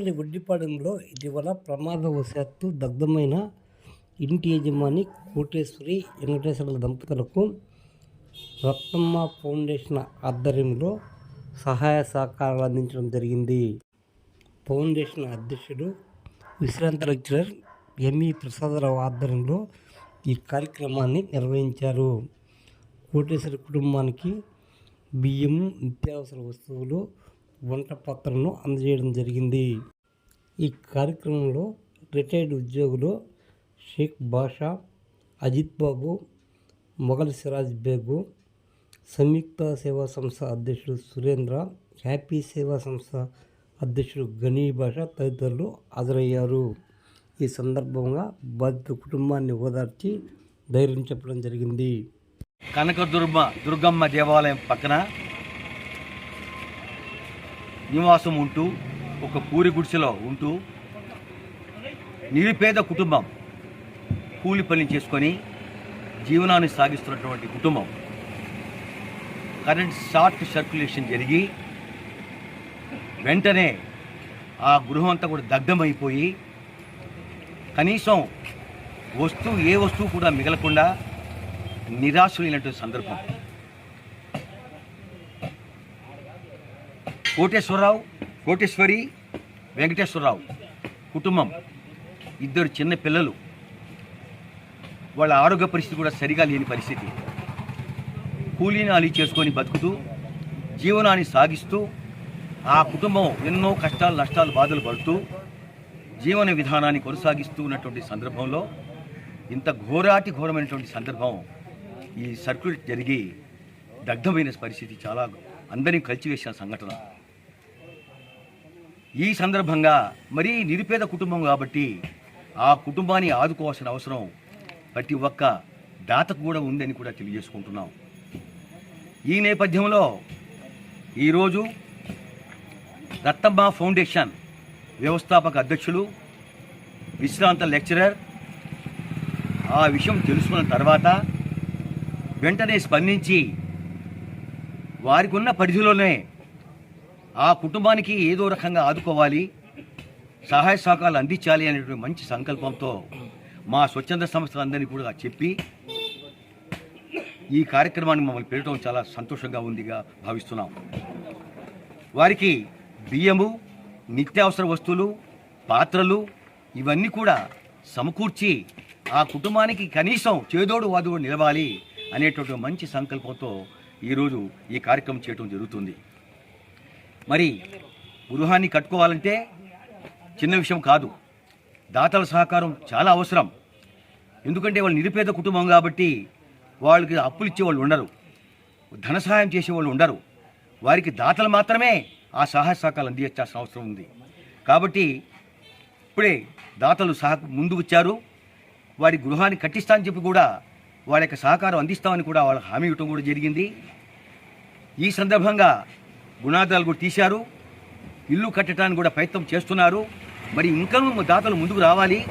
కావలి వడ్డిపాడెంలో ఇటీవల ప్రమాదవశాత్తు దగ్ధమైన ఇంటి యజమాని కోటేశ్వరి వెంకటేశ్వరుల దంపతులకు రత్నమ్మ ఫౌండేషన్ ఆధ్వర్యంలో సహాయ సహకారాలు అందించడం జరిగింది. ఫౌండేషన్ అధ్యక్షుడు విశ్రాంత లెక్చరర్ ఎంఈ ప్రసాదరావు ఆధ్వర్యంలో ఈ కార్యక్రమాన్ని నిర్వహించారు. కోటేశ్వరి కుటుంబానికి బియ్యం నిత్యావసర వస్తువులు వంట పాత్రలను అందజేయడం జరిగింది. ఈ కార్యక్రమంలో రిటైర్డ్ ఉద్యోగులు షేక్ బాషా అజిత్ బాబు మొఘల్ సిరాజ్ బేగు సంయుక్త సేవా సంస్థ అధ్యక్షుడు సురేంద్ర హ్యాపీ సేవా సంస్థ అధ్యక్షుడు గనీ బాషా తదితరులు హాజరయ్యారు. ఈ సందర్భంగా బాధిత కుటుంబాన్ని ఓదార్చి ధైర్యం చెప్పడం జరిగింది. కనకదుర్మ దుర్గమ్మ దేవాలయం పక్కన నివాసం ఉంటూ ఒక పూరి గుడిసెలో ఉంటూ నిరుపేద కుటుంబం కూలి పని చేసుకొని జీవనాన్ని సాగిస్తున్నటువంటి కుటుంబం. కరెంట్ షార్ట్ సర్క్యులేషన్ జరిగి వెంటనే ఆ గృహం అంతా కూడా దగ్ధమైపోయి కనీసం వస్తువు ఏ వస్తువు కూడా మిగలకుండా నిరాశులైనటువంటి సందర్భం. కోటేశ్వరరావు కోటేశ్వరి వెంకటేశ్వరరావు కుటుంబం ఇద్దరు చిన్న పిల్లలు. వాళ్ళ ఆరోగ్య పరిస్థితి కూడా సరిగా లేని పరిస్థితి. కూలీనాలి చేసుకొని బతుకుతూ జీవనాన్ని సాగిస్తూ ఆ కుటుంబం ఎన్నో కష్టాలు నష్టాలు బాధలు పడుతూ జీవన విధానాన్ని కొనసాగిస్తూ ఉన్నటువంటి సందర్భంలో ఇంత ఘోరాటి ఘోరమైనటువంటి సందర్భం ఈ సర్క్యూట్ జరిగి దగ్ధమైన పరిస్థితి చాలా అందరినీ కలిచివేసిన సంఘటన. ఈ సందర్భంగా మరీ నిరుపేద కుటుంబం కాబట్టి ఆ కుటుంబాన్ని ఆదుకోవాల్సిన అవసరం ప్రతి ఒక్క దాతకు కూడా ఉందని కూడా తెలియజేసుకుంటున్నాం. ఈ నేపథ్యంలో ఈరోజు రత్తమ్మ ఫౌండేషన్ వ్యవస్థాపక అధ్యక్షులు విశ్రాంత లెక్చరర్ ఆ విషయం తెలుసుకున్న తర్వాత వెంటనే స్పందించి వారికి ఉన్న పరిధిలోనే ఆ కుటుంబానికి ఏదో రకంగా ఆదుకోవాలి సహాయ సహకారాలు అందించాలి అనేటువంటి మంచి సంకల్పంతో మా స్వచ్ఛంద సంస్థలందరినీ కూడా చెప్పి ఈ కార్యక్రమాన్ని మమ్మల్ని పెట్టడం చాలా సంతోషంగా ఉందిగా భావిస్తున్నాం. వారికి బియ్యము నిత్యావసర వస్తువులు పాత్రలు ఇవన్నీ కూడా సమకూర్చి ఆ కుటుంబానికి కనీసం చేదోడు వాదుడు నిలవాలి అనేటువంటి మంచి సంకల్పంతో ఈరోజు ఈ కార్యక్రమం చేయడం జరుగుతుంది. మరి గృహాన్ని కట్టుకోవాలంటే చిన్న విషయం కాదు. దాతల సహకారం చాలా అవసరం. ఎందుకంటే వాళ్ళు నిరుపేద కుటుంబం కాబట్టి వాళ్ళకి అప్పులు ఇచ్చేవాళ్ళు ఉండరు. ధన సహాయం చేసే వాళ్ళు ఉండరు. వారికి దాతలు మాత్రమే ఆ సహాయ సహకారాలు అందించాల్సిన అవసరం ఉంది. కాబట్టి ఇప్పుడే దాతలు సహ ముందుకు వచ్చారు. వారి గృహాన్ని కట్టిస్తామని చెప్పి కూడా వాళ్ళ యొక్క సహకారం అందిస్తామని కూడా వాళ్ళకి హామీ ఇవ్వటం కూడా జరిగింది. ఈ సందర్భంగా గుణాదాలు కూడా తీశారు. ఇల్లు కట్టడానికి కూడా ప్రయత్నం చేస్తున్నారు. మరి ఇంకా దాతలు ముందుకు రావాలి.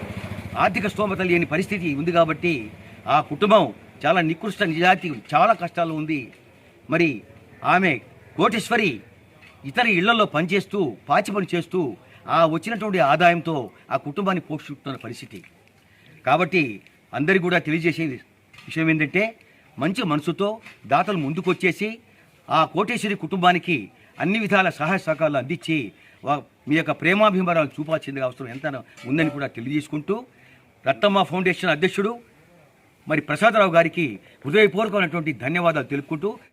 ఆర్థిక స్తోమత లేని పరిస్థితి ఉంది కాబట్టి ఆ కుటుంబం చాలా నికృష్ట నిజాతి చాలా కష్టాలు ఉంది. మరి ఆమె కోటేశ్వరి ఇతర ఇళ్ళలో పనిచేస్తూ పాచి పని చేస్తూ ఆ వచ్చినటువంటి ఆదాయంతో ఆ కుటుంబాన్ని పోషిస్తున్న పరిస్థితి. కాబట్టి అందరికీ కూడా తెలియజేసే విషయం ఏంటంటే మంచి మనసుతో దాతలు ముందుకొచ్చేసి ఆ కోటేశ్వరి కుటుంబానికి అన్ని విధాల సహాయ సహకారాలు అందించి మీ యొక్క ప్రేమాభిమానాలు చూపాల్సిందిగా అవసరం ఎంత ఉందని కూడా తెలియజేసుకుంటూ రత్తమ్మ ఫౌండేషన్ అధ్యక్షుడు మరి ప్రసాదరావు గారికి హృదయపూర్వకమైనటువంటి ధన్యవాదాలు తెలుపుకుంటూ